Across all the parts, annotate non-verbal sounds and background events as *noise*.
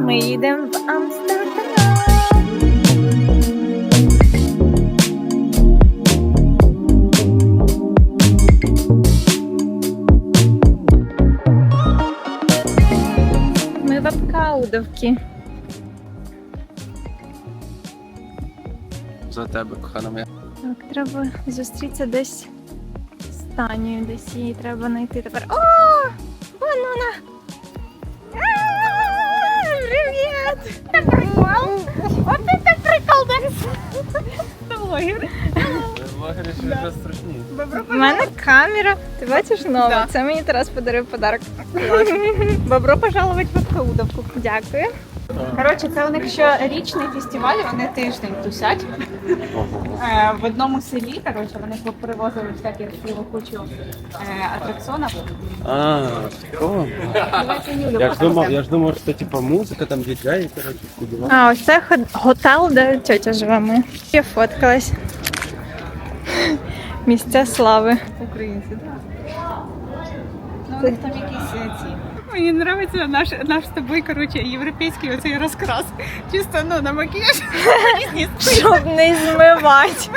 Ми їдемо в Амстердам. Ми в Апкаудовці. За тебе, кохана моя. Так, треба зустрітися десь з Танією, десь її треба знайти тепер. О! Вон Привіт! Прикол! От це блогер. Блогери ще вже страшні. У мене камера. Ти бачиш нова? Це мені Тарас подарив подарок. *laughs* Бобро пожаловать в Абхаудовку. Дякую. Коротше, це у них щорічний фестиваль, вони тиждень тусять. Е, в одному селі, коротше, вони привозили всякі красиву кучу е, атракціонів. А, такого? Я ж думав, я ж думав, що це типа музика, там діджеї, коротше, всі діла. А, ось це хот- готел, де тетя живе. Ми. Я фоткалась. Місця слави. Українці, так. Ну, у них там якісь е, ці. Мені подобається наш, наш з тобою, коротше, європейський оцей розкрас. Чисто ну, на макіяж. Щоб не змивати.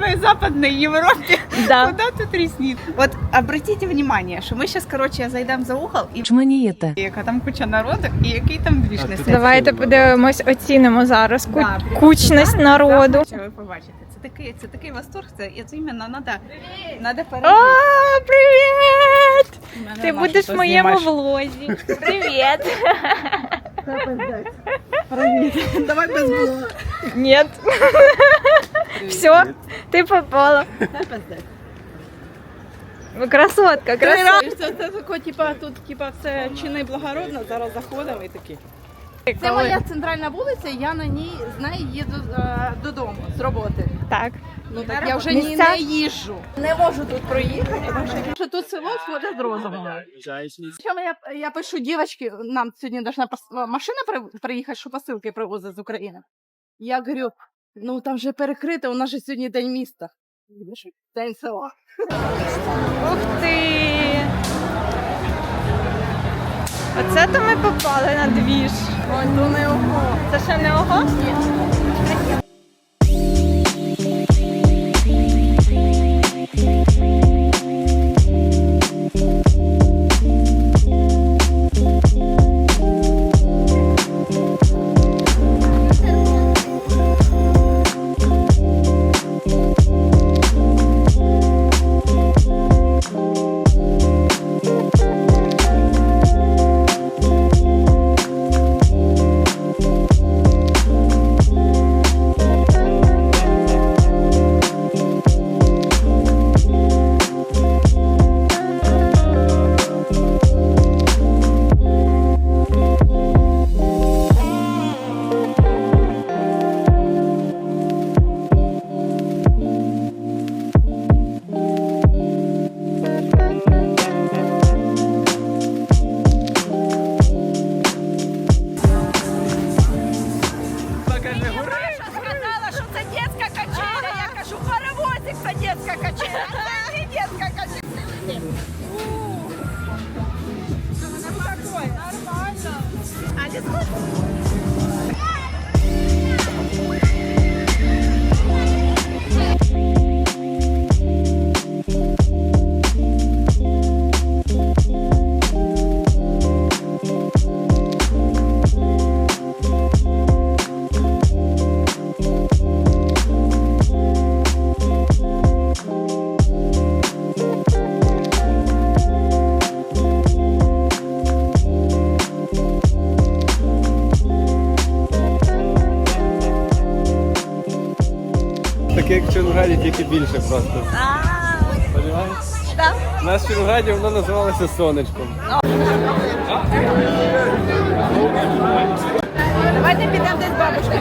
Ми В Западной Европе. Да. Куда тут ресниц? Вот обратите внимание, что мы сейчас, короче, зайдем за угол, і Чманієте. яка там куча народу, і який там двіж А, несе. ти- Давайте подивимось, оцінимо зараз ку- Да, кучність народу. Що ви побачите? Це такий, це такий восторг, це це іменно надо, надо О, привіт! Ти Маша будеш в моєму влозі. *laughs* Привіт! Давай без було. Ні. Все, ти попала. Красотка, красотка. Це, це тако, типа, тут типа, це чини благородно, зараз заходимо і такі. Це моя центральна вулиця, я на ній з неї їду е, додому з роботи. Так. Ну так я вже ні, Місця- не їжджу. Не можу тут проїхати, тому що- що тут село сходить з розуму. Причому я, я пишу дівчатки, нам сьогодні должна пос- машина при- приїхати, що посилки привозить з України. Я говорю, ну там вже перекрито, у нас же сьогодні день міста. День села. Ух ти! Оце то ми попали на двіж. Ой, то не ого. Це ще не ого? сказала, як в Чонграді, тільки більше просто. Понимаєш? Так. У нас в Чонграді воно називалося сонечком. Давайте підемо десь бабушки.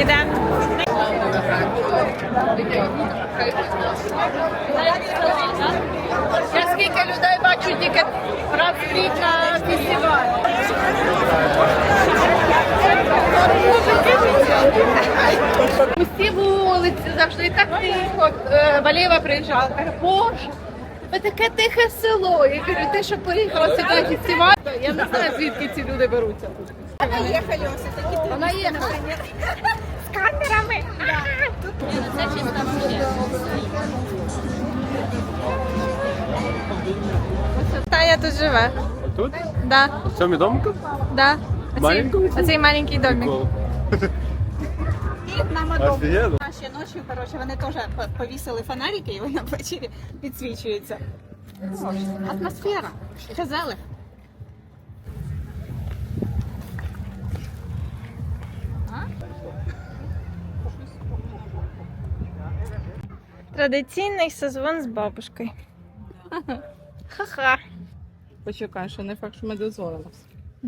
Йдемо. Я скільки людей бачу тільки раз в рік на фестивалі. Усі вулиці завжди так тихо. Е, Валєва приїжджала, каже, боже, Ви таке тихе село. Я кажу, ти що поїхала сюди фестиваль? Я не знаю, звідки ці люди беруться тут. Поїхали ось такі Вона є. з камерами. Таня тут живе. Тут? Да, В цьому домку? да. Оцей, Маленькому? оцей маленький домик. Нам дом. Офігенно. Ще ночі, коротше, вони теж повісили фонарики, і вони ввечері підсвічуються. Атмосфера. Казали. Традиційний созвон з бабушкою. Ха-ха. Почекай, що не факт, що ми дозвонимося.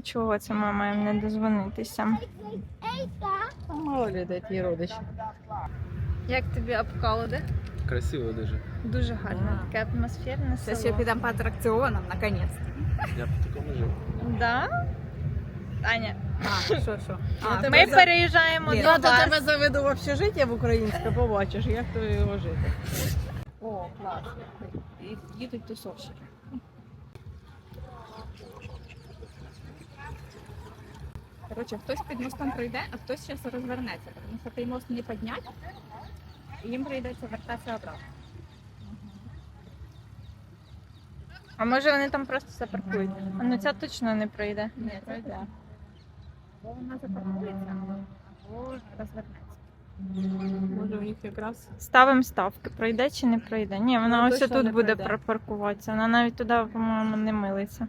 Чого це ми маємо не дозвонитися? Мало людей ті родичі. Як тобі обколоди? Красиво дуже. Дуже гарно, таке атмосферне Зараз село. я підемо по атракціонам, наконець. Я по такому жив. Да? Таня, А, що, що? А, ми переїжджаємо Ні, до Я до вас. тебе заведу в общежиття в українське, побачиш, як то його жити. О, клас. І- Їдуть тусовщики. Коротше, хтось під мостом пройде, а хтось зараз розвернеться, тому що той мост не підняти, і їм прийдеться вертатися обратно. А може вони там просто запаркують? А ну ця точно не пройде. Ні, пройде. Або вона запаркується, або розвернеться. Може у них якраз Ставимо ставки, пройде чи не пройде. Ні, вона Ну, ось точно тут не буде пройде. припаркуватися. Вона навіть туди, по-моєму, не милиться.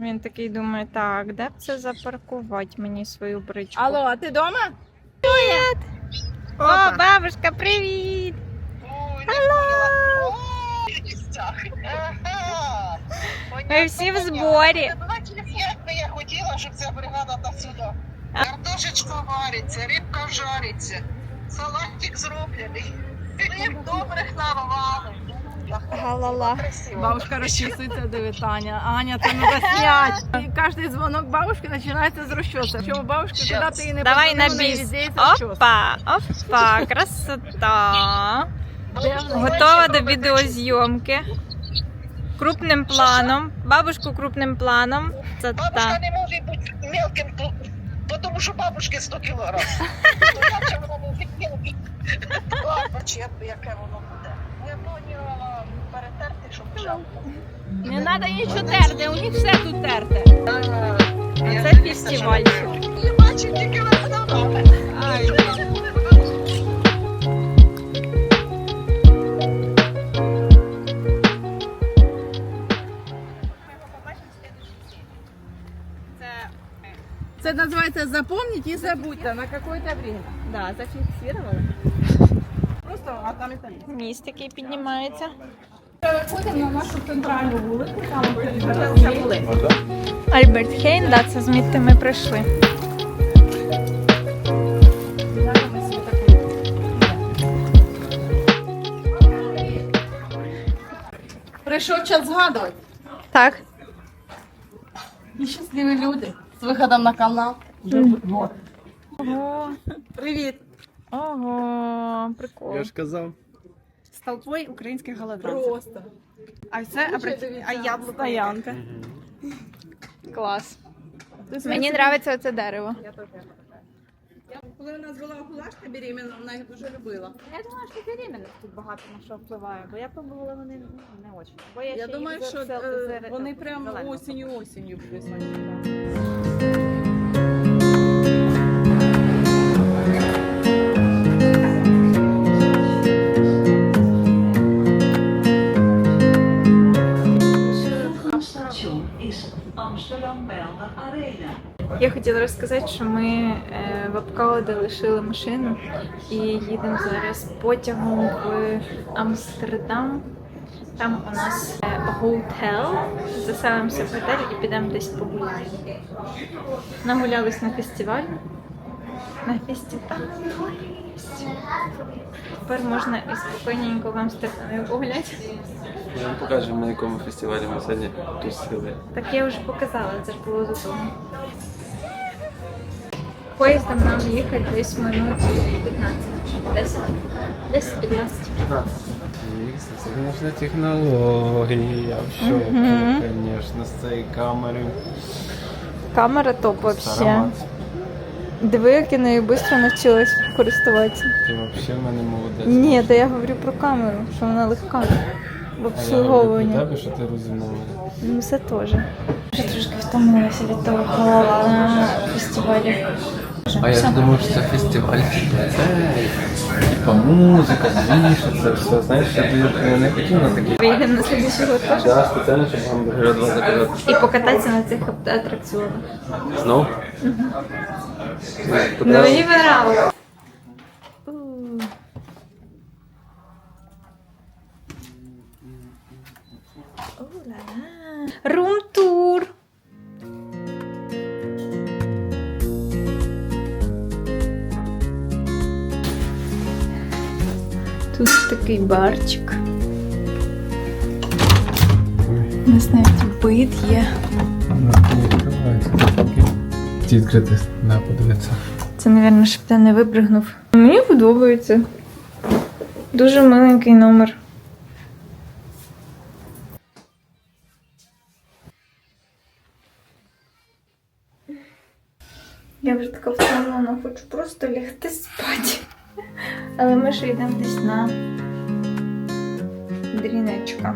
Він такий думає, так, де б це запаркувати мені свою бричку? Алло, а ти вдома? О, бабушка, привіт! Ми всі в зборі. Як я хотіла, щоб ця бригада та сюди. Картошечка вариться, рибка жариться, салатик зроблений. Хліб добрих нарвали. Красиво. Бабушка розчісується до вітання. Аня, це треба снять. І кожен дзвонок бабушки починається з розчоса. Чому бабушки, куди ти її не Давай на біс. Опа, опа, красота. Готова до відеозйомки. Крупним планом. Бабушку крупним планом. Це Бабушка та. не може бути мелким, тому що бабушки 100 кілограм. *laughs* То Наче воно мелким. Ладно, яке воно Не треба нічого терти, у них все тут терте. А це фестивальчик. Я бачу тільки виглядали. Це називається запомніть і забудьте на какое-то время. Да, зафіксували. Просто, а там і там. Міст, який піднімається. Виходимо на нашу центральну вулицю, там були. Альберт Хейн, да, це звідти ми прийшли. Прийшов час згадувати. Так. І щасливі люди з виходом на канал. Ого. Привіт. Ого, прикол. Я ж казав. З толпою українських голодранців. Просто. А це обрати- а яблуко. Стоянка. Клас. Мені подобається оце дерево. Коли у нас була окулашка беременна, вона їх дуже любила. Я думаю, що беременность тут багато на що впливає, бо я пробувала вони ну, не дуже. Бо я, Я ще думаю, їх що за- е, за- вони за- прям зелено осінню осінню присутні. Я хотіла розказати, що ми е, в Апкауде лишили машину і їдемо зараз потягом в Амстердам. Там у нас готел. Заселимося в готель і підемо десь погуляємо. Нагулялись на фестиваль. На фестиваль. Тепер можна і спокійненько в Амстердамі погуляти. Ми вам покажемо, на якому фестивалі ми сьогодні тусили. Так я вже показала, це ж було за того. Поїздом нам їхати десь минут 15. 10. 10-15. Це, звісно, технології. Я Мгм. звісно, з цієї камери. Камера топ вообще. Аромат. Диви, як я нею швидко навчилась користуватися. Ти взагалі в мене молодець. Ні, та я говорю про камеру, що вона легка в А я говорю про обслуговуванні. тебе, що ти розумна. Ну, це теж. Вже трошки втомилася від того голова на фестивалі. А я думав, що це фестиваль, це, типа музика, двіж, це все. Знаєш, я б не хотів на такий. Поїдемо на слідчий год теж. Да, спеціально, щоб вам два заказати. І покататися на цих атракціонах. Знов? Ну, мені понравилось. Рум-тур. Тут такий барчик. У нас навіть бит є. Ті відкрити, да, подивитися. Це, мабуть, щоб ти не випригнув. Мені подобається. Дуже маленький номер. Я вже така втомлена, хочу просто лягти спати. Але ми ж йдемо десь на дрінечка.